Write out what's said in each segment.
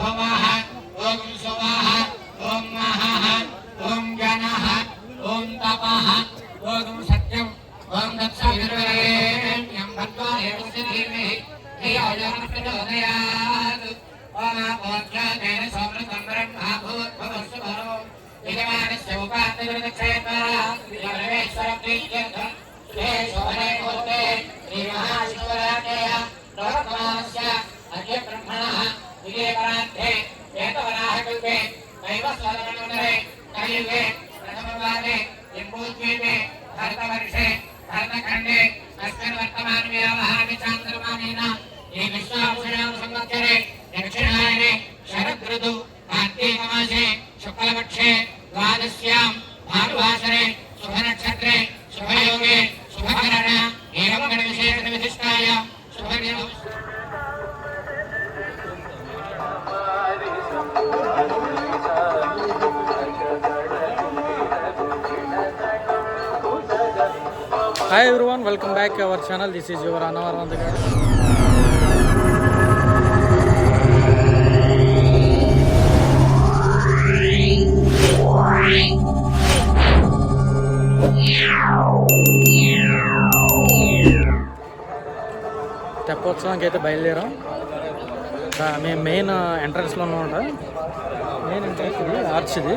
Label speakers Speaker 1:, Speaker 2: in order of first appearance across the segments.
Speaker 1: భవః ఓం సువః ఓం మహః ఓం జనః ఓం తపః ఓం సత్యం ఓం దత్సవిర్వేణ్యం భద్వా దేవస్య ధీమహి ధియో ప్రచోదయాత్ ఓం ఆపోజ్ఞానేన సమృతం బ్రహ్మా భూద్భవస్సు భరో యజమానస్య ప్రీత్యర్థం அறிவே
Speaker 2: hi everyone welcome back our channel this is your Annavaram గారు తెప్పోత్సవానికి అయితే బయలుదేరాం. మేము మెయిన్ ఎంట్రన్స్లో ఉన్నామంట మెయిన్ ఎంట్రన్స్ ఇది
Speaker 1: ఆర్చ్ది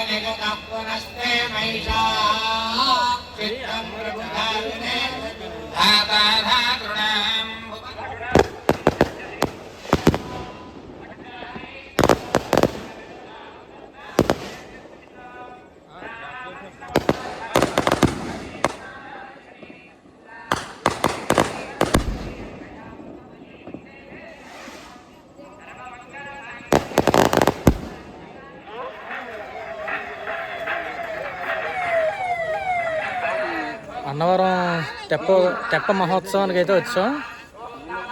Speaker 1: నిర్యంజాయంత జగతః పునస్తే మైషా చిత్తం
Speaker 2: అన్నవరం తెప్ప తెప్ప మహోత్సవానికి అయితే వచ్చాం.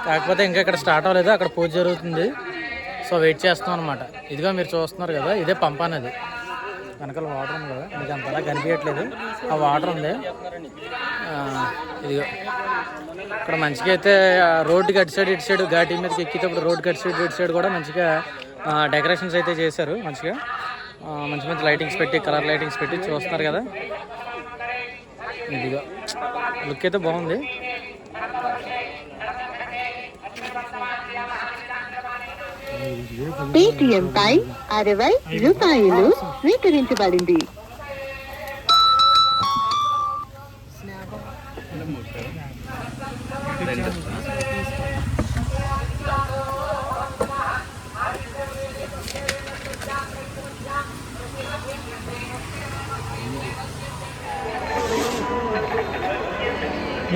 Speaker 2: కాకపోతే ఇంకా ఇక్కడ స్టార్ట్ అవ్వలేదు. అక్కడ పూజ జరుగుతుంది. సో వెయిట్ చేస్తాం అనమాట ఇదిగో మీరు చూస్తున్నారు కదా ఇదే పంప అనేది. వెనకాల వాటర్ ఉంది కదా మీకు అంతలా కనిపించట్లేదు. ఆ వాటర్ ఉంది. ఇదిగో. ఇక్కడ మంచిగా అయితే రోడ్డుకి అటు సైడ్ ఇటు సైడ్ ఘాటి మీదకి ఎక్కినప్పుడు రోడ్డుకి అటు సైడ్ ఇటు సైడ్ కూడా మంచిగా డెకరేషన్స్ అయితే చేశారు మంచిగా. మంచి మంచి లైటింగ్స్ పెట్టి కలర్ లైటింగ్స్ పెట్టి చూస్తున్నారు కదా. ఇదిగా. లుక్ అయితే బాగుంది.
Speaker 3: పేటిఎం పై అరవై రూపాయలు స్వీకరించబడింది.
Speaker 2: సో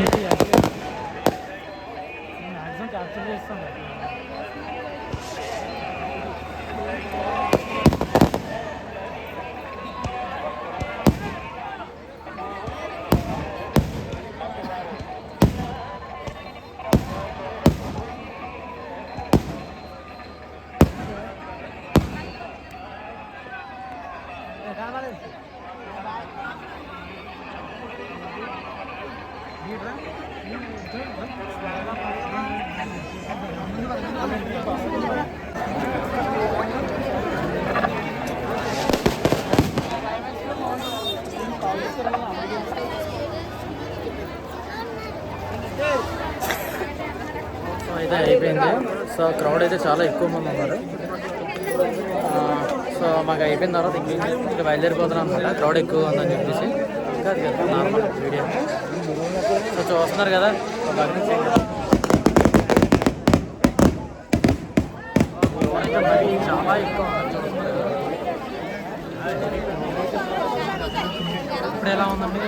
Speaker 2: అయితే అయిపోయింది. సో క్రౌడ్ అయితే చాలా ఎక్కువ మంది ఉన్నారు. సో మాకు అయిపోయిన తర్వాత ఇంకేం చేస్తాం? ఇంకా బయలుదేరిపోతున్నాం అనమాట క్రౌడ్ ఎక్కువ ఉందని చెప్పేసి. ఇంకా కదా నార్మల్ వీడియో సో చూస్తున్నారు కదా చాలా ఎక్కువ చూస్తున్నారు ఇప్పుడు ఎలా ఉందండి?